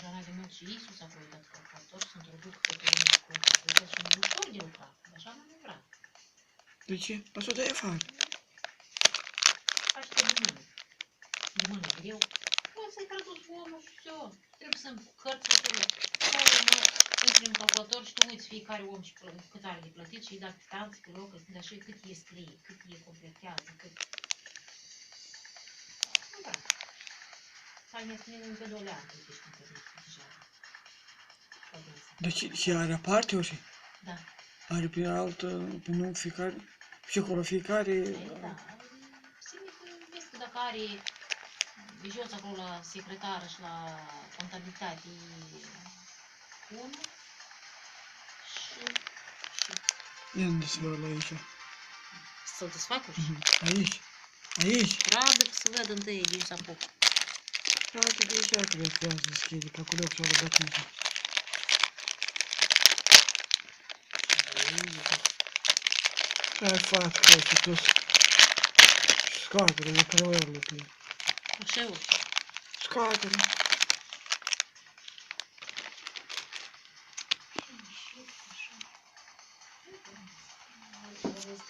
Уже ради мult și Iisus a proiectat calculator să introduc toate lumea cu calculator și e ușor de lucrat. Așa nu am vrea. De ce? Asta de fac. Faci de mână. De mână greu. Nu să-i tradus omul și все. Trebuie să-mi cărți acolo. Sau mă intri în calculator și tu uiți fiecare om și plă- cât are de plătit și îi dai chitanți, că loc, dar și cât e scrie, cât e completează, cât... Zice deja. La dânsa. Deci și are aparte o și? Da. Are pe altă, pe nu fiecare? Și acolo fiecare... Păi da. Sigur că vezi că dacă are de jos acolo la secretară și la contabilitate unul și, și Ia unde se văd la aici. să-l desfac uși. Mhm. Aici. Aici. Radă că să văd întâi de să apuc. Frate, de aici cred că să deschide, că acolo și-au dat aici. Hai, fac, că și tu scoate-le de creierul tău. Așa uși. Scoate-le. Vezi